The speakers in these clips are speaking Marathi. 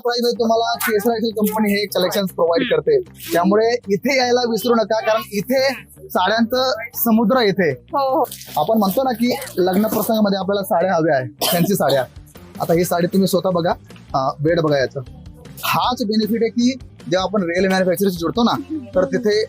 प्राइस तुम्हाला केसर कंपनी हे कलेक्शन प्रोव्हाइड करते. त्यामुळे इथे यायला विसरू नका कारण इथे साड्यांचं समुद्र इथे हो हो. आपण म्हणतो ना की लग्न प्रसंगामध्ये आपल्याला साड्या हव्या आहे फॅन्सी साड्या. आता ही साडी तुम्ही स्वतः बघा बेड बघा याचं. हाच बेनिफिट आहे की जेव्हा आपण रिअल मॅन्युफॅक्चरशी जुडतो ना तर तिथे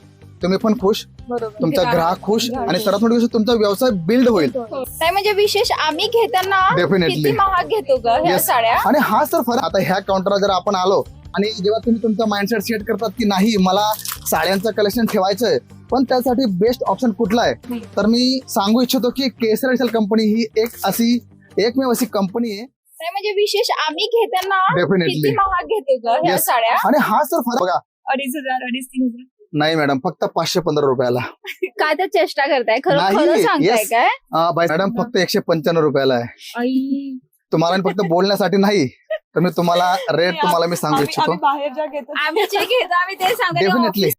तुम्ही पण खुश तुमचा ग्राहक खुश आणि सर्वात मोठी गोष्ट तुमचा व्यवसाय बिल्ड होईल. नाही म्हणजे विशेष आम्ही घेताना. किती महाग घेतो ह्या Yes. साड्या? आणि हा सर फरक आता ह्या काउंटरला जर आपण आलो आणि जेव्हा तुम्ही तुमचा माइंडसेट सेट करतात की नाही मला साड्यांचं कलेक्शन ठेवायचंय पण त्यासाठी बेस्ट ऑप्शन कुठला आहे? तर मी सांगू इच्छितो की केसर कंपनी ही एक अशी एकमेव अशी कंपनी आहे. नाही म्हणजे विशेष आम्ही घेताना Definitely. किती महाग घेतो ह्या Yes. साड्या? आणि हा सर फरक बघा. अडीच हजार अडीच तीन हजार. नाही मॅडम फक्त पाचशे पंधरा रुपयाला. काय तर चेष्टा करताय? खरं नाही, खरं सांगताय yes. काय? अं, बाई मॅडम फक्त एकशे पंच्याण्णव रुपयाला आहे. आई. तुम्हाला फक्त बोलण्यासाठी नाही. तर मी तुम्हाला रेट तुम्हाला मी सांगू इच्छितो. बाहेर ज्या घेतो. आम्ही जे घेतो आम्ही ते सांगतो. डेफिनेटली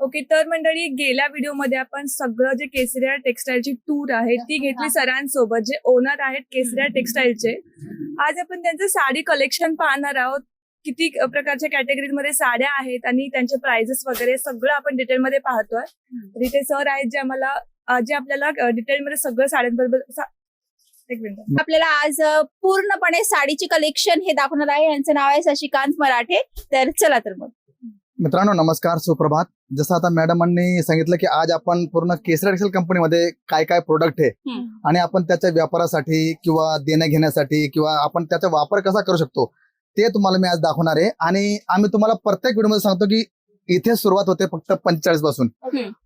ओके तर मंडळी गेल्या व्हिडिओमध्ये आपण सगळं जे केसरिया टेक्सटाईलची टूर आहे ती घेतली सरांसोबत. जे ओनर आहेत केसरिया टेक्सटाईलचे. आज आपण त्यांचं साडी कलेक्शन पाहणार आहोत. किती प्रकारच्या कॅटेगरीजमध्ये साड्या आहेत आणि त्यांचे प्राइजेस वगैरे सगळं आपण डिटेलमध्ये पाहतोय. तर इथे सर आहेत जे आम्हाला जे आपल्याला डिटेलमध्ये सगळं साड्यांबद्दल सा- एक मिनिट. आपल्याला आज पूर्णपणे साडीची कलेक्शन हे दाखवणार आहे. यांचं नाव आहे शशिकांत मराठे. तर चला तर मग. मित्रांनो नमस्कार सुप्रभात. जसं आता मॅडमांनी सांगितलं की आज आपण पूर्ण केसर एक्सेल कंपनीमध्ये काय काय प्रोडक्ट आहे. आणि आपण त्याच्या व्यापारासाठी किंवा देण्या घेण्यासाठी किंवा आपण त्याचा वापर कसा करू शकतो ते तुम्हाला मी आज दाखवणार आहे. आणि आम्ही तुम्हाला प्रत्येक व्हिडिओमध्ये सांगतो की इथे सुरुवात होते फक्त पंचेचाळीसपासून.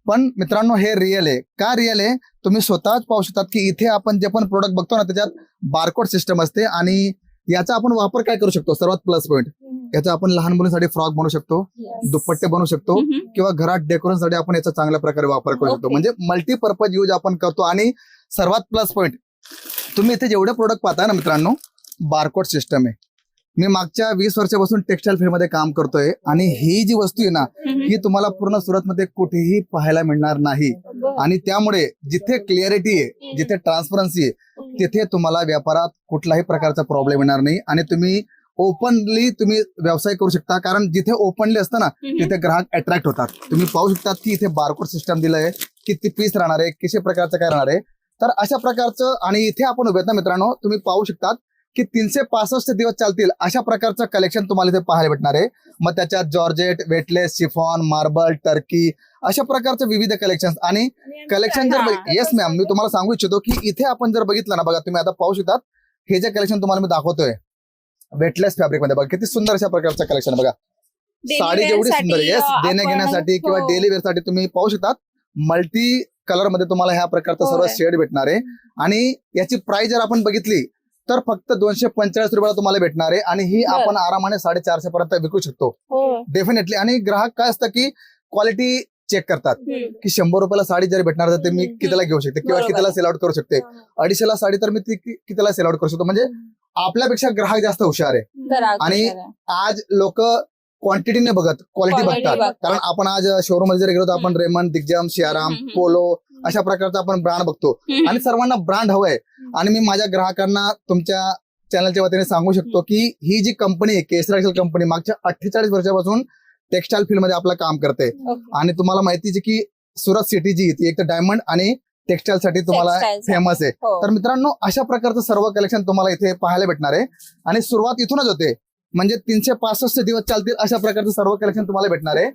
पण मित्रांनो हे रिअल आहे. का रिअल आहे? तुम्ही स्वतःच पाहू शकतात की इथे आपण जे पण प्रोडक्ट बघतो ना त्याच्यात बारकोड सिस्टम असते आणि याचा आपण वापर काय करू शकतो? सर्वात प्लस पॉईंट याचा आपण लहान मुलींसाठी फ्रॉक बनवू शकतो दुपट्टे बनवू शकतो. किंवा घरात डेकोरेशनसाठी आपण याचा चांगल्या प्रकारे वापर करू शकतो. म्हणजे मल्टीपर्पज यूज आपण करतो आणि सर्वात प्लस पॉईंट तुम्ही इथे जेवढे प्रोडक्ट पाहताय ना मित्रांनो बारकोड सिस्टम आहे. मी मागच्या वीस वर्षापासून टेक्स्टाईल फील्डमध्ये काम करतोय आणि ही जी वस्तू आहे ना. ही तुम्हाला पूर्ण सुरतमध्ये कुठेही पाहायला मिळणार नाही. आणि त्यामुळे जिथे क्लिअरिटी आहे जिथे ट्रान्सपरन्सी आहे तिथे तुम्हाला व्यापारात कुठलाही प्रकारचा प्रॉब्लेम येणार नाही आणि तुम्ही ओपनली तुम्ही व्यवसाय करू शकता. कारण जिथे ओपनली असतं ना तिथे ग्राहक अट्रॅक्ट होतात. तुम्ही पाहू शकता की इथे बारकोड सिस्टम दिलंय किती पीस राहणार आहे कशा प्रकारचं काय राहणार आहे. तर अशा प्रकारचं आणि इथे आपण उभे मित्रांनो तुम्ही पाहू शकतात की तीनशे पासष्ट दिवस चालतील अशा प्रकारचं कलेक्शन तुम्हाला इथे पाहायला भेटणार आहे मग त्याच्यात georgette weightless chiffon marble Turkey अशा प्रकारचे विविध कलेक्शन आणि कलेक्शन जर हा. येस मॅम मी तुम्हाला सांगू इच्छितो की इथे आपण जर बघितलं ना बघा तुम्ही आता पाहू शकतात हे जे कलेक्शन तुम्हाला मी दाखवतोय वेटलेस फॅब्रिकमध्ये बघा किती सुंदर अशा प्रकारचं कलेक्शन बघा साडी जेवढी सुंदर येस अ, देण्या घेण्यासाठी किंवा हो. डेली वेअरसाठी तुम्ही पाहू शकतात मल्टी कलरमध्ये तुम्हाला ह्या प्रकारचं सर्व होय. शेड भेटणार आहे आणि याची प्राइस जर आपण बघितली तर फक्त दोनशे पंचेचाळीस रुपयाला तुम्हाला भेटणार आहे आणि ही. आपण आरामाने साडेचारशे पर्यंत विकू शकतो हो डेफिनेटली आणि ग्राहक काय असतं की क्वालिटी चेक करतात. की शंभर रुपयाला साडी जर भेटणार तर मी. कितीला घेऊ शकते किंवा. कितीला सेल आउट करू शकते अडीचशेला साडी तर मी ती कितीला सेल आउट करू शकतो म्हणजे आपल्यापेक्षा ग्राहक जास्त हुशार आहे आणि. आज लोक क्वांटिटीने बघत क्वालिटी बघतात. कारण आपण आज शोरूममध्ये जर गेलो तर आपण रेमंड दिग्जम हम्म. पोलो अशा प्रकारचा आपण ब्रँड बघतो. आणि सर्वांना ब्रँड हवंय आणि मी माझ्या ग्राहकांना तुमच्या चॅनलच्या वतीने सांगू शकतो की ही जी कंपनी आहे केसर कंपनी मागच्या अठ्ठेचाळीस वर्षापासून टेक्स्टाईल फील्डमध्ये आपलं काम करते. आणि तुम्हाला माहितीच आहे की सुरत सिटी जी ती एक तर डायमंड आणि टेक्स्टाईल साठी तुम्हाला. फेमस आहे हो. तर मित्रांनो अशा प्रकारचं सर्व कलेक्शन तुम्हाला इथे पाहायला भेटणार आहे आणि सुरुवात इथूनच होते म्हणजे तीनशे पासष्ट दिवस चालतील अशा प्रकारचं सर्व कलेक्शन तुम्हाला भेटणार आहे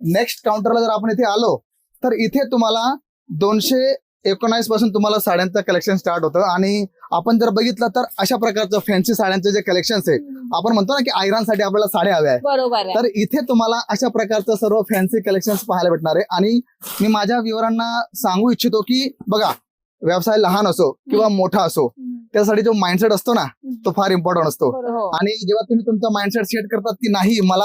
नेक्स्ट काउंटरला जर आपण इथे आलो तर इथे तुम्हाला दोनशे एकोणावीसपासून तुम्हाला साड्यांचं कलेक्शन स्टार्ट होतं. आणि आपण जर बघितलं तर अशा प्रकारचं फॅन्सी साड्यांचे जे कलेक्शन आहे आपण म्हणतो ना की आयरनसाठी आपल्याला साड्या हव्या बरोबर तर इथे तुम्हाला अशा प्रकारचं सर्व फॅन्सी कलेक्शन पाहायला भेटणार आहे. आणि मी माझ्या विवरांना सांगू इच्छितो की बघा व्यवसाय लहान असो किंवा मोठा असो त्यासाठी जो माइंडसेट असतो ना तो फार इम्पॉर्टंट असतो. हो. आणि जेव्हा तुम्ही तुमचा माइंडसेट सेट करतात की नाही मला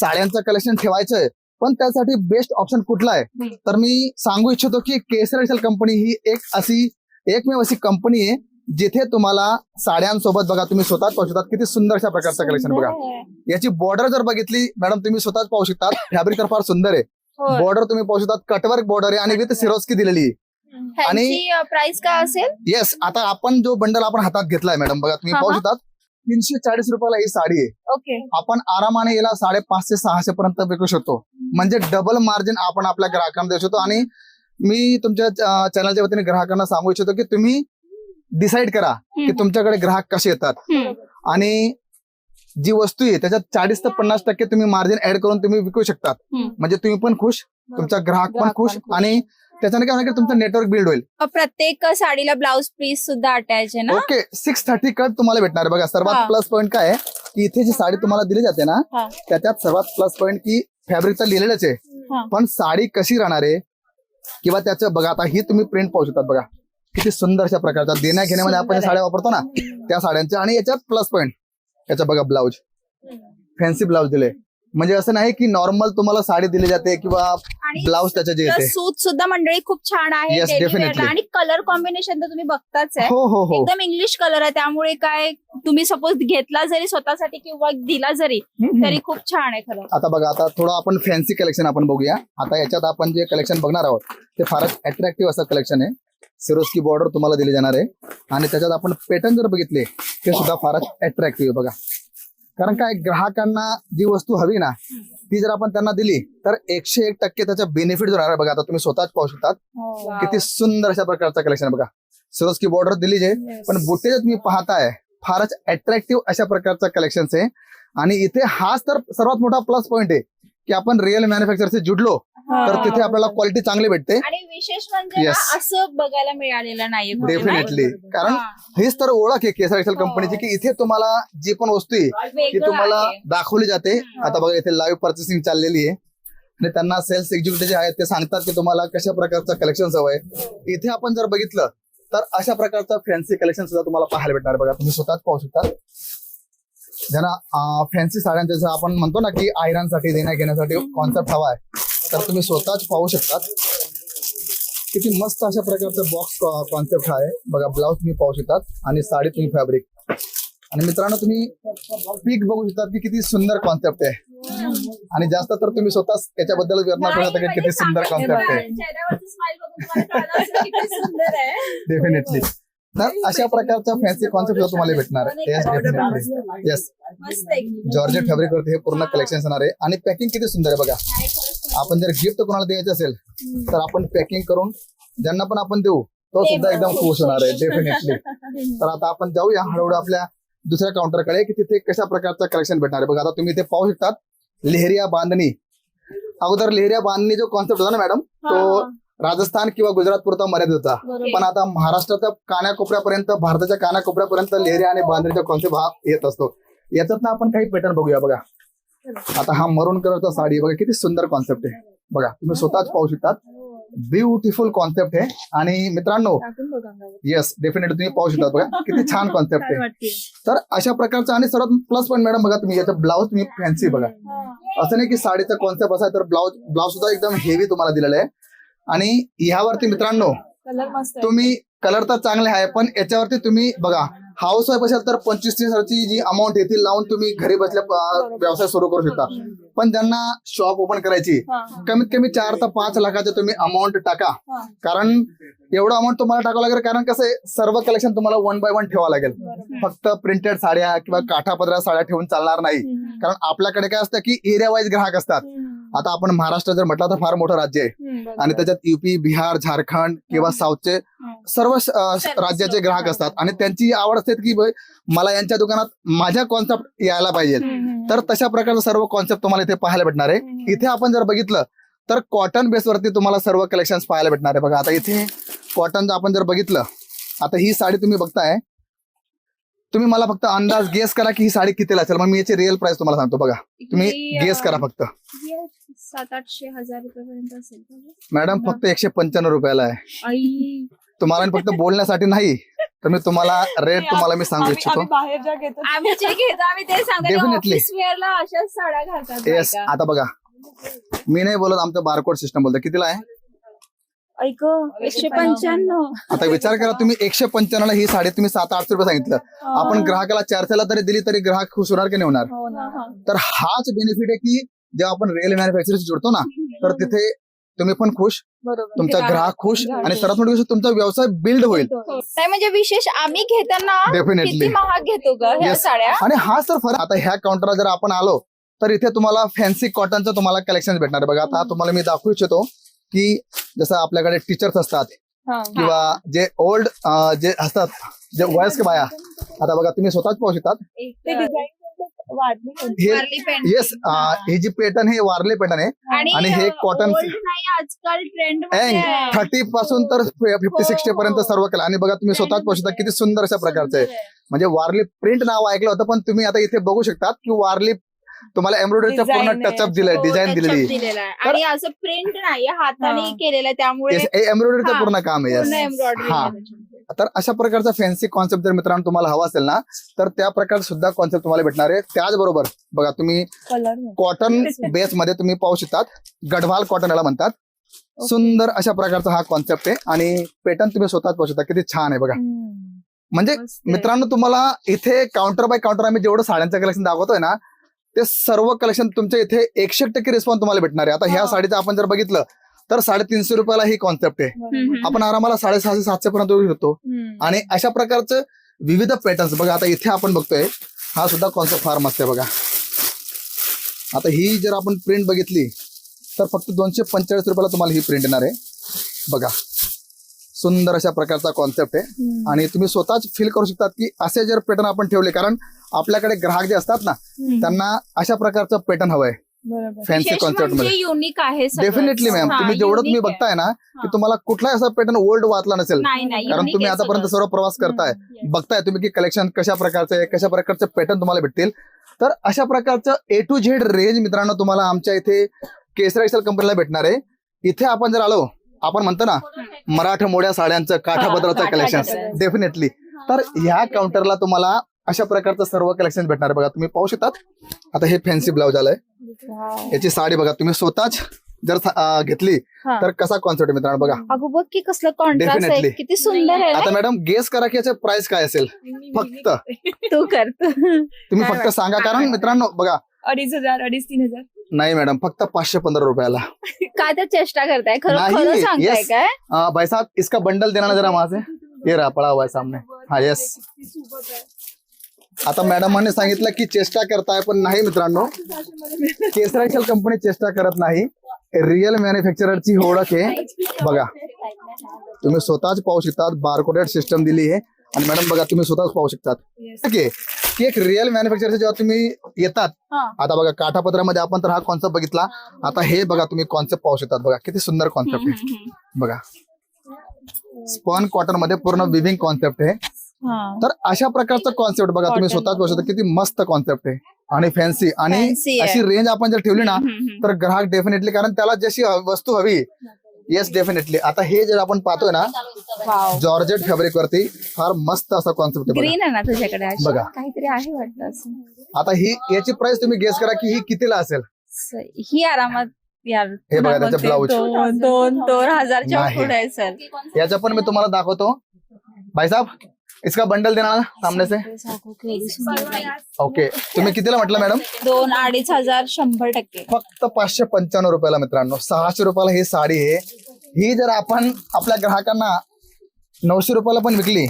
साड्यांचं कलेक्शन ठेवायचंय पण त्यासाठी बेस्ट ऑप्शन कुठला आहे. तर मी सांगू इच्छितो की केसर एक्सेल कंपनी ही एक अशी एकमेव अशी कंपनी आहे जिथे तुम्हाला साड्यांसोबत बघा तुम्ही स्वतःच पाहू शकतात किती सुंदर अशा प्रकारचं कलेक्शन बघा. याची बॉर्डर जर बघितली मॅडम तुम्ही स्वतःच पाहू शकतात फॅब्रिक तर फार सुंदर आहे. बॉर्डर तुम्ही पाहू शकतात कटवर्क बॉर्डर आहे आणि विथ सिरोस्की दिलेली आहे. आणि- प्राइस काय असेल? येस आता आपण जो बंडल आपण हातात घेतलाय मॅडम बघा तुम्ही पाहू. शकतात तीनशे चाळीस रुपयाला ही साडी आहे. ओके. आपण आरामाने याला साडेपाचशे सहाशे पर्यंत विकू शकतो. म्हणजे डबल मार्जिन आपण आपल्या ग्राहकांना देऊ शकतो. आणि मी तुमच्या चॅनलच्या वतीने ग्राहकांना सांगू इच्छितो की तुम्ही डिसाईड करा की तुमच्याकडे ग्राहक कसे येतात. आणि जी वस्तू आहे त्याच्यात चाळीस ते पन्नास टक्के तुम्ही मार्जिन ऍड करून तुम्ही विकू शकतात. म्हणजे तुम्ही पण खुश तुमचा ग्राहक पण खुश. आणि त्याच्याने काय होणार की तुमचं नेटवर्क बिल्ड होईल. प्रत्येक साडीला ब्लाउज पीस सुद्धा अटॅच आहे ना? ओके सिक्स थर्टी कट तुम्हाला भेटणार. आहे बघा हा. सर्वात प्लस पॉईंट काय आहे? की इथे जी साडी तुम्हाला दिली जाते ना हा. त्याच्यात सर्वात प्लस पॉईंट की फॅब्रिक तर लिहिलेलंच आहे. पण साडी कशी राहणार आहे? किंवा त्याचं बघा आता ही तुम्ही प्रिंट पाहू शकतात बघा. किती सुंदर अशा प्रकारच्या देण्या घेण्यामध्ये आपण सुंदर साड्या वापरतो ना त्या साड्यांच्या. आणि याच्यात प्लस पॉईंट याचा बघा ब्लाऊज फॅन्सी ब्लाऊज दिले म्हणजे असं नाही की नॉर्मल तुम्हाला साडी दिली जाते किंवा ब्लाऊज त्याचे जे येते. सूत सुद्धा मंडळी खूप छान आहे. आणि कलर कॉम्बिनेशन तर तुम्ही बघताच आहे. हो हो हो. एकदम इंग्लिश कलर आहे त्यामुळे काय तुम्ही सपोज घेतला जरी स्वतःसाठी किंवा दिला जरी. तरी खूप छान आहे खरं आता बघा आता थोडं आपण फॅन्सी कलेक्शन आपण बघूया. आता याच्यात आपण जे कलेक्शन बघणार आहोत ते फारच अट्रॅक्टिव्ह असं कलेक्शन आहे. सिरोस्की बॉर्डर तुम्हाला दिली जाणार आहे. आणि त्याच्यात आपण पॅटर्न जर बघितले ते सुद्धा फारच अट्रॅक्टिव्ह आहे बघा. कारण काय ग्राहकांना जी वस्तू हवी ना ती जर आपण त्यांना दिली तर एकशे एक टक्के त्याचा बेनिफिट जो राहणार आहे बघा आता तुम्ही स्वतःच पाहू शकतात. किती सुंदर अशा प्रकारचं कलेक्शन बघा. सिरोस्की बॉर्डर दिली जे पण बुट्टे जे तुम्ही पाहताय फारच अट्रॅक्टिव्ह अशा प्रकारचं कलेक्शन आहे. आणि इथे हाच तर सर्वात मोठा प्लस पॉईंट आहे की आपण रिअल मॅन्युफॅक्चरचे जुडलो तर तिथे आपल्याला क्वालिटी चांगली भेटते. आणि विशेष म्हणजे ना. असं बघायला मिळालेलं नाहीये कुठे, नाही? डेफिनेटली कारण हा, हेच तर ओळख आहे केसर एक्सेल कंपनीची की इथे तुम्हाला जी पण वस्तू आहे ती वेगळं तुम्हाला आहे. दाखवली जाते. आता बघा इथे लाईव्ह पर्चेसिंग चाललेली आहे. आणि त्यांना सेल्स एक्झिक्युटिव्ह जे आहेत ते सांगतात की तुम्हाला कशा प्रकारचं कलेक्शन हवंय इथे आपण जर बघितलं तर अशा प्रकारचं फॅन्सी कलेक्शन सुद्धा तुम्हाला पाहायला भेटणार. आहे बघा तुम्ही स्वतःच पाहू शकता. ज्यांना फॅन्सी साड्यांचे जसं आपण म्हणतो ना की आयरनसाठी देण्या घेण्यासाठी कॉन्सेप्ट हवा आहे. तर तुम्ही स्वतःच पाहू शकतात. किती मस्त अशा प्रकारचं बॉक्स कॉन्सेप्ट आहे. बघा ब्लाऊज तुम्ही पाहू शकतात आणि साडी तुम्ही फॅब्रिक आणि मित्रांनो तुम्ही पीक बघू शकतात की किती सुंदर कॉन्सेप्ट आहे. आणि जास्त तर तुम्ही स्वतः याच्याबद्दल व्यवहार करू शकता की किती सुंदर कॉन्सेप्ट आहे. डेफिनेटली तर अशा प्रकारचा फॅन्सी कॉन्सेप्ट तुम्हाला भेटणार. Yes definitely yes georgette fabric वरती हे पूर्ण कलेक्शन येणार आहे. आणि पॅकिंग किती सुंदर आहे बघा. आपण जर गिफ्ट कोणाला द्यायचं असेल तर आपण पॅकिंग करून ज्यांना पण आपण देऊ तो सुद्धा एकदम खुश होणार आहे डेफिनेटली तर आता आपण जाऊया हळूहळू आपल्या दुसऱ्या काउंटरकडे की तिथे कशा प्रकारचं कलेक्शन भेटणार आहे. बघा आता तुम्ही इथे पाहू शकतात लेहरिया बांधणी. अगोदर लेहरिया बांधणी जो कॉन्सेप्ट होता ना मॅडम तो राजस्थान किंवा गुजरात पुरता मर्यादित होता. पण आता महाराष्ट्राच्या कानाकोपऱ्यापर्यंत भारताच्या कानाकोपऱ्यापर्यंत लेहरिया आणि बांधणीचा कॉन्सेप्ट हा येत असतो. याच्यात आपण काही पॅटर्न बघूया बघा. आता हा मरून कलरचा साडी बघा किती सुंदर कॉन्सेप्ट आहे. बघा तुम्ही स्वतःच पाहू शकतात. ब्युटिफुल कॉन्सेप्ट आहे. आणि मित्रांनो. येस डेफिनेटली तुम्ही पाहू शकता बघा किती छान कॉन्सेप्ट आहे. तर अशा प्रकारचं आणि सर्वात प्लस पॉईंट मॅडम बघा तुम्ही याचा ब्लाऊज तुम्ही फॅन्सी बघा. असं नाही की साडीचा कॉन्सेप्ट असा तर ब्लाऊज ब्लाऊज सुद्धा एकदम हेवी तुम्हाला दिलेला आहे. आणि ह्यावरती मित्रांनो तुम्ही कलर तर चांगले आहे पण याच्यावरती तुम्ही बघा हाऊस वाईफ असेल तर पंचवीस तीस हजारची जी अमाऊंट येते लावून तुम्ही घरी बसल्या व्यवसाय सुरू करू शकता पण ज्यांना शॉप ओपन करायची कमीत कमी चार ते पाच लाखाचे तुम्ही अमाऊंट टाका. कारण एवढं अमाऊंट तुम्हाला टाकावं लागेल कारण कसं सर्व कलेक्शन तुम्हाला वन बाय वन ठेवावं लागेल फक्त प्रिंटेड साड्या किंवा काठापदरा साड्या ठेवून चालणार नाही. कारण आपल्याकडे काय असतं की एरिया वाईज ग्राहक असतात. आता आपण महाराष्ट्र जर म्हटलं तर फार मोठं राज्य आहे. आणि त्याच्यात युपी बिहार झारखंड किंवा साऊथचे. सर्व राज्याचे. ग्राहक असतात. आणि त्यांची आवड असते की भाई, मला यांच्या दुकानात माझ्या कॉन्सेप्ट यायला पाहिजे हम्म, हम्म. तर तशा प्रकारचं सर्व कॉन्सेप्ट तुम्हाला इथे पाहायला भेटणार आहे. इथे आपण जर बघितलं तर कॉटन बेसवरती तुम्हाला सर्व कलेक्शन पाहायला भेटणार आहे. बघा आता इथे कॉटन आपण जर बघितलं आता ही साडी तुम्ही बघताय. तुम्ही मला फक्त अंदाज गेस करा की ही साडी कितीला असेल. मग मी याची रिअल प्राइस तुम्हाला सांगतो. बघा तुम्ही गेस करा फक्त. सात आठशे हजार रुपयापर्यंत असेल? मॅडम फक्त एकशे पंच्याण्णव रुपयाला आहे. तुम्हाला मी फक्त बोलण्यासाठी नाही तर मी तुम्हाला रेट तुम्हाला मी सांगू इच्छितो. आम्ही बाहेर ज्या घेतो आम्ही जे घेतो आम्ही ते सांगतो. Definitely. ऑफिस वेअरला अशाच साड्या घालतात येस बायका. आता बघा. मी नाही बोलत आमचं बारकोड सिस्टम बोलतो कितीला आहे? ऐक एकशे पंच्याण्णव. आता विचार करा तुम्ही एकशे पंच्याण्णव ही साडी तुम्ही सात आठशे रुपये सांगितलं. आपण ग्राहकाला चारशेला तरी दिली तरी ग्राहक खुश होणार की नाही होणार? हो ना. हा. तर हाच बेनिफिट आहे की जेव्हा आपण रिअल मॅन्युफॅक्चरिंग जोडतो ना तर तिथे तुम्ही पण खुश? बरोबर. तुमचा ग्राहक खुश आणि सर्वात मोठी गोष्ट तुमचा व्यवसाय बिल्ड होईल. नाही म्हणजे विशेष आम्ही घेताना डेफिनेटली किती महाग घेतो ग ह्या Yes. साड्या? आणि हा सर फरक आता ह्या काउंटरला जर आपण आलो तर इथे तुम्हाला फॅन्सी कॉटनचं तुम्हाला कलेक्शन भेटणार आहे. बघा आता तुम्हाला मी दाखवू इच्छितो की जसं आपल्याकडे टीचर्स असतात हा. किंवा जे ओल्ड जे असतात जे वयस्क बाया. आता बघा तुम्ही स्वतःच पाहू शकतात. ते डिझाईन वाढली हे. येस हे. जी पॅटर्न हे वारले पॅटर्न आहे. आणि हे नाही आजकाल ट्रेंड एंग थर्टी पासून तर फिफ्टी सिक्स्टी पर्यंत सर्व केलं. आणि बघा तुम्ही स्वतःच पाहू शकता किती सुंदर अशा प्रकारचं आहे. म्हणजे वारली प्रिंट नाव ऐकलं होतं पण तुम्ही आता इथे बघू शकतात की वारली तुम्हाला एम्ब्रॉयडरीचं पूर्ण. टचअप दिलंय डिझाईन दिलेली. आणि असं प्रिंट नाही हाताने. केलेलं आहे, त्यामुळे एम्ब्रॉयडरीचं पूर्ण काम आहे हा. तर अशा प्रकारचा फॅन्सी कॉन्सेप्ट जर मित्रांनो तुम्हाला हवा असेल ना तर त्या प्रकार सुद्धा कॉन्सेप्ट तुम्हाला भेटणार आहे. त्याचबरोबर बघा तुम्ही कॉटन बेस मध्ये तुम्ही पाहू शकतात. गढवाल कॉटन याला म्हणतात. सुंदर अशा प्रकारचा हा कॉन्सेप्ट आहे. आणि पॅटर्न तुम्ही स्वतःच पाहू शकता. किती छान आहे बघा. म्हणजे मित्रांनो तुम्हाला इथे काउंटर बाय काउंटर आम्ही जेवढं साड्यांचं कलेक्शन दाखवतोय ना ते सर्व कलेक्शन तुमच्या इथे एकशे टक्के रिस्पॉन्स तुम्हाला भेटणार आहे. आता ह्या. साडीचं आपण जर बघितलं तर साडेतीनशे रुपयाला ही कॉन्सेप्ट आहे. आपण आरामाला साडेसहाशे सातशे पर्यंत येऊ शकतो आणि अशा प्रकारचं विविध पॅटर्न्स बघा आता इथे आपण बघतोय हा सुद्धा कॉन्सेप्ट फार मस्त आहे बघा. आता ही जर आपण प्रिंट बघितली तर फक्त दोनशे पंचेचाळीस रुपयाला तुम्हाला ही प्रिंट येणार आहे. बघा. सुंदर अशा प्रकारचा कॉन्सेप्ट आहे. आणि तुम्ही स्वतःच फील करू शकतात की असे जर पॅटर्न आपण ठेवले कारण आपल्याकडे ग्राहक जे असतात ना त्यांना अशा प्रकारचं पॅटर्न हवंय. बरोबर. फॅन्सी कॉन्सेप्टमध्ये. युनिक आहे. डेफिनेटली मॅम तुम्ही जेवढं तुम्ही. बघताय ना की. तुम्हाला कुठलाही असा पॅटर्न ओल्ड वाचला नसेल नाही नाही कारण तुम्ही आतापर्यंत. सर्व प्रवास करताय. बघताय तुम्ही की कलेक्शन कशा प्रकारचं आहे कशा प्रकारचे पॅटर्न तुम्हाला भेटतील. तर अशा प्रकारचं ए टू झेड रेंज मित्रांनो तुम्हाला आमच्या इथे केसरा एक्सेल कंपनीला भेटणार आहे. इथे आपण जर आलो आपण म्हणतो ना मराठा मोड्या साड्यांचं काठापत्राचं कलेक्शन. डेफिनेटली तर ह्या काउंटरला तुम्हाला अशा प्रकारचं सर्व कलेक्शन भेटणार बघा तुम्ही पाहू शकतात. आता हे फॅन्सी ब्लाउज आलंय. याची साडी बघा तुम्ही स्वतःच जर अं, घेतली हा. तर कसा कॉन्सेप्ट मित्रांनो? बघा. अगो बघ की कसलं कॉन्ट्रास्ट आहे. Definitely. किती सुंदर आहे. आता ना? मॅडम गेस करा की याचे प्राइस काय असेल. फक्त. तू कर. तू. तुम्ही काय फक्त सांगा कारण मित्रांनो बघा. अडीच हजार अडीच तीन हजार. नाही मॅडम फक्त पाचशे पंधरा रुपयाला. काय तर चेष्टा करताय? खरं नाही, खरं सांगताय yes. काय? अं, भाई साहब इसका बंडल देना ना जरा वहां से ये रहा पड़ा हुआ है सामने. हा येस आता मॅडमने सांगितलं की चेष्टा करताय पण नाही मित्रांनो. केसराचल कंपनी चेष्टा करत नाही. रिअल मॅन्युफॅक्चररची ओळख आहे. बघा. तुम्ही स्वतःच पाहू शकतात बारकोडेड सिस्टम दिली आहे. आणि मॅडम बघा तुम्ही स्वतःच पाहू शकतात. ओके की एक रिअल मॅन्युफॅक्चर जेव्हा तुम्ही येतात. आता बघा काठापत्रामध्ये आपण तर हा कॉन्सेप्ट बघितला. आता हे बघा तुम्ही कॉन्सेप्ट पाहू शकतात. बघा किती सुंदर कॉन्सेप्ट आहे. बघा. स्पॉन कॉटनमध्ये पूर्ण विविंग कॉन्सेप्ट आहे. तर अशा प्रकारचं कॉन्सेप्ट बघा तुम्ही स्वतःच पाहू शकता किती मस्त कॉन्सेप्ट आहे आणि फॅन्सी आणि. अशी रेंज आपण जर ठेवली ना. तर ग्राहक डेफिनेटली कारण त्याला जशी वस्तू हवी येस डेफिनेटली आता हे जर आपण पाहतोय ना. जॉर्जेट फॅब्रिक वरती फार मस्त असा कॉन्सेप्ट आहे बघा. ग्रीन आहे ना तुझ्याकडे? बघा. काहीतरी आहे वाटतं आता ही याची प्राइस तुम्ही गेस करा की ही कितीला असेल ही आरामात हे बघा त्याचं ब्लाऊज दोन दोन हजारच्या. पुढे सर याचा पण मी तुम्हाला दाखवतो भाई साहब इसका बंडल देना सामने से। ओके तुम्ही कितीला म्हटलं मॅडम दोन अडीच हजार शंभर टक्के. फक्त पाचशे पंच्याण्णव रुपयाला मित्रांनो. सहाशे रुपयाला ही साडी आहे. ही जर आपण आपल्या ग्राहकांना नऊशे रुपयाला पण विकली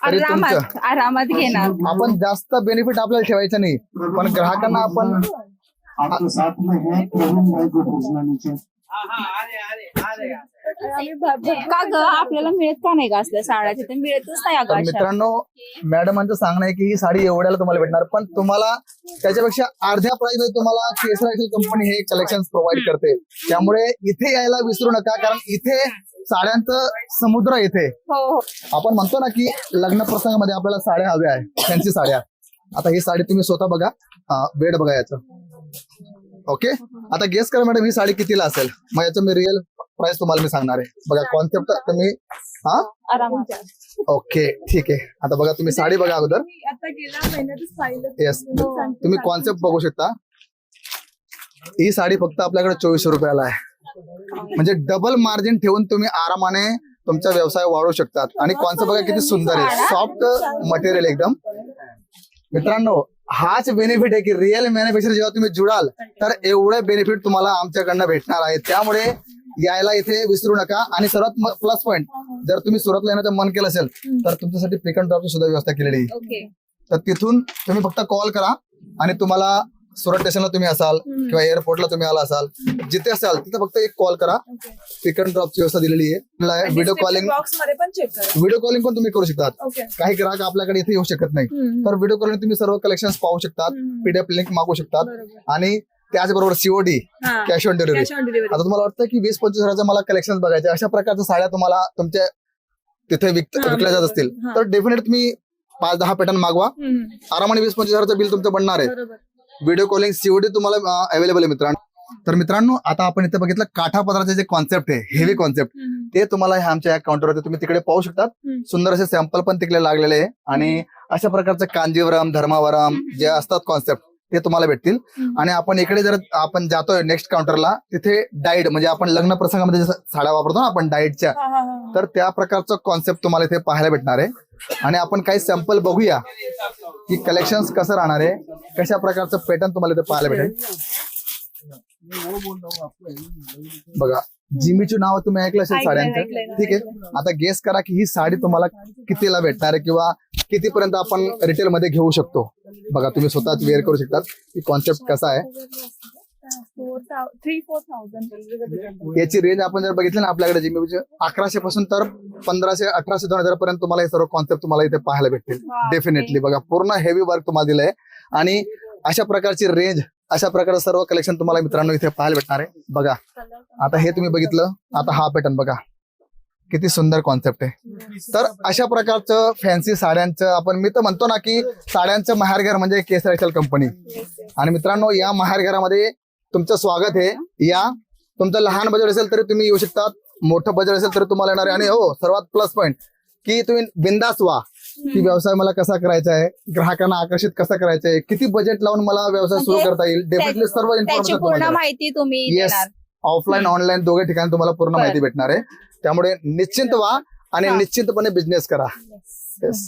तरी तुमचं आरामात घेणार. आपण जास्त बेनिफिट आपल्याला ठेवायचं नाही. पण ग्राहकांना आपण आपके साथ में है प्रवीण भाई को भेजना नीचे का ग आपल्याला मिळत का नाही का असल्या साड्या तिथे मिळतच नाही अगं तर अशा. मित्रांनो मॅडमांचं सांगणं आहे की ही साडी एवढ्याला तुम्हाला भेटणार पण तुम्हाला त्याच्यापेक्षा अर्ध्या प्राइसमध्ये तुम्हाला केसरा कंपनी हे कलेक्शन प्रोव्हाइड करते. त्यामुळे इथे यायला विसरू नका कारण इथे साड्यांचं समुद्र आहे इथे. हो हो. आपण म्हणतो ना की लग्न प्रसंगामध्ये आपल्याला साड्या हव्या आहे फॅन्सी साड्या. आता ही साडी तुम्ही स्वतः बघा. बेड बघा याचं. ओके आता गेस करा मॅडम ही साडी कितीला असेल? मग याचं मी रिअल प्राइस तुम्हाला मी सांगणार आहे. बघा कॉन्सेप्ट तुम्ही हा? आरामात. ओके ठीक आहे. आता बघा तुम्ही साडी बघा अगोदर. मी आता गेल्या महिन्यातच पाहिलं येस तुम्ही कॉन्सेप्ट बघू शकता. ही साडी फक्त आपल्याकडे चोवीसशे रुपयाला आहे. म्हणजे डबल मार्जिन ठेवून तुम्ही आरामाने तुमचा व्यवसाय वाढवू शकतात. आणि कॉन्सेप्ट बघा किती सुंदर आहे. सॉफ्ट मटेरियल एकदम. मित्रांनो हाच बेनिफिट आहे की रिअल मॅन्युफॅक्चर जेव्हा तुम्ही जुडाल तर एवढे बेनिफिट तुम्हाला आमच्याकडनं भेटणार आहे. त्यामुळे यायला इथे विसरू नका. आणि सर्वात प्लस पॉईंट जर तुम्ही सुरतला येण्याचं मन केलं असेल तर तुमच्यासाठी पिक अँड ड्रॉपची सुद्धा व्यवस्था केलेली आहे. तर तिथून तुम्ही फक्त कॉल करा आणि तुम्हाला सुरत स्टेशनला तुम्ही असाल किंवा एअरपोर्टला तुम्ही आला असाल जिथे असाल तिथे फक्त एक कॉल करा. पिक अँड ड्रॉपची व्यवस्था दिलेली आहे. व्हिडिओ कॉलिंग व्हिडिओ कॉलिंग पण तुम्ही करू शकतात. काही ग्राहक आपल्याकडे इथे येऊ शकत नाही. तर व्हिडिओ कॉलिंग तुम्ही सर्व कलेक्शन पाहू शकतात. पीडीएफ लिंक मागू शकतात. आणि त्याचबरोबर सीओडी हा. Cash on delivery cash on delivery आता तुम्हाला वाटतं की वीस पंचवीस हजाराचं मला कलेक्शन बघायचे अशा प्रकारच्या साड्या तुम्हाला तुमच्या तिथे विक- हा, विकल्या जात असतील. हा. तर डेफिनेट तुम्ही पाच दहा पॅटर्न मागवा आरामाने वीस पंचवीस हजाराचं बिल तुमचं बनणार आहे. बरोबर. व्हिडिओ कॉलिंग सीओडी तुम्हाला अवेलेबल आहे मित्रांनो. तर मित्रांनो आता आपण इथे बघितलं काठा पदराचे जे कॉन्सेप्ट आहे हेवी कॉन्सेप्ट ते तुम्हाला ह्या आमच्या या काउंटरवरती तुम्ही तिकडे पाहू शकतात. हम्म. सुंदर असे सॅम्पल पण तिकडे लागलेले आहे. आणि अशा प्रकारचं कांजीवरम धर्मावरम जे असतात कॉन्सेप्ट ते तुम्हाला भेटतील. आणि आपण इकडे जर आपण जातोय नेक्स्ट काउंटरला तिथे डाईट म्हणजे आपण लग्न प्रसंगामध्ये साड्या वापरतो ना आपण डाईटच्या. तर त्या प्रकारचं कॉन्सेप्ट तुम्हाला इथे पाहायला भेटणार आहे आणि आपण काही सॅम्पल बघूया की कलेक्शन कसं राहणार आहे कशा प्रकारचं पॅटर्न तुम्हाला इथे पाहायला भेटेल बघा जिमीची नाव तुम्ही ऐकलं असेल साड्यांचं. ठीक आहे. आता गेस करा की ही साडी तुम्हाला कितीला भेटणार आहे किंवा कितीपर्यंत आपण रिटेल मध्ये घेऊ शकतो? बघा तुम्ही स्वतःच वेअर करू शकतात. की कॉन्सेप्ट कसा आहे. याची रेंज आपण जर बघितली ना आपल्याकडे जिमी अकराशे पासून तर पंधराशे अठराशे दोन हजार पर्यंत तुम्हाला हे सर्व कॉन्सेप्ट तुम्हाला इथे पाहायला भेटतील. डेफिनेटली बघा पूर्ण हेवी वर्क तुम्हाला दिलंय. आणि अशा प्रकारची रेंज अशा प्रकारचं सर्व कलेक्शन तुम्हाला मित्रांनो इथे पाहायला भेटणार आहे. बघा आता हे तुम्ही बघितलं आता हा पॅटर्न बघा. किती सुंदर कॉन्सेप्ट आहे. तर अशा प्रकारचं फॅन्सी साड्यांचं आपण मी तर म्हणतो ना की साड्यांचं माहेरघर म्हणजे केसर कंपनी आणि मित्रांनो या माहेरघरामध्ये तुमचं स्वागत आहे. या तुमचं लहान बजेट असेल तरी तुम्ही येऊ शकतात. मोठं बजेट असेल तरी तुम्हाला येणार आहे. आणि हो सर्वात प्लस पॉईंट की तुम्ही बिंदास व्हा. की व्यवसाय मला कसा करायचा आहे ग्राहकांना आकर्षित कसा करायचा आहे किती बजेट लावून मला व्यवसाय सुरू म्हणजे करता येईल डेफिनेटली सर्व त्याची इन्फॉर्मेशन पूर्ण तुम्हाला माहिती तुम्ही येस देणार. ऑफलाईन ऑनलाईन दोघे ठिकाणी तुम्हाला पूर्ण बरं. माहिती भेटणार आहे. त्यामुळे निश्चिंत व्हा आणि हा. निश्चिंतपणे बिझनेस करा. Yes.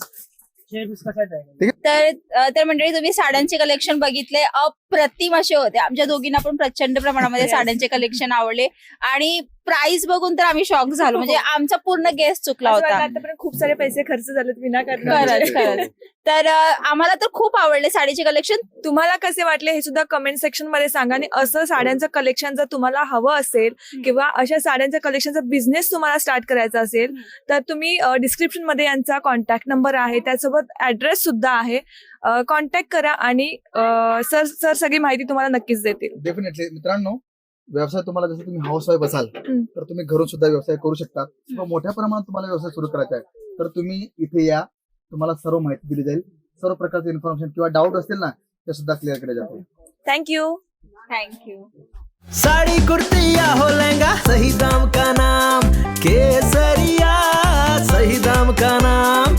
तर अ, तर मंडळी तुम्ही साड्यांचे कलेक्शन बघितले. अप्रतिम असे होते. आमच्या दोघींना पण प्रचंड प्रमाणामध्ये Yes. साड्यांचे कलेक्शन आवडले. आणि प्राइस बघून तर आम्ही शॉक झालो. म्हणजे आमचा पूर्ण गेस चुकला होता. आतापर्यंत खूप सारे पैसे खर्च झालेत खरंच विनाकारण खरंच तर अ, आम्हाला तर खूप आवडले साडीचे कलेक्शन तुम्हाला कसे वाटले हे सुद्धा कमेंट सेक्शनमध्ये सांगा आणि असं साड्यांचं कलेक्शन जर तुम्हाला हवं असेल. किंवा अशा साड्यांचा कलेक्शनचा बिझनेस तुम्हाला स्टार्ट करायचा असेल. तर तुम्ही डिस्क्रिप्शनमध्ये यांचा कॉन्टॅक्ट नंबर आहे. त्यासोबत ऍड्रेस सुद्धा आहे. कॉन्टॅक्ट करा आणि सर सर सगळी माहिती तुम्हाला नक्कीच देतील. डेफिनेटली मित्रांनो व्यवसाय तुम्हाला जसं तुम्ही हाऊस वाईफ असाल. तर तुम्ही घरून सुद्धा व्यवसाय करू शकता. किंवा मोठ्या प्रमाणात तुम्हाला व्यवसाय सुरू करायचा आहे तर तुम्ही इथे या. तुम्हाला सर्व माहिती दिली जाईल. सर्व प्रकारचे इन्फॉर्मेशन किंवा डाऊट असतील ना ते सुद्धा क्लिअर केले जातील. थँक्यू थँक्यू साड़ी कुर्ती या हो लहंगा सही दाम का नाम? केसरिया सही दाम का नाम?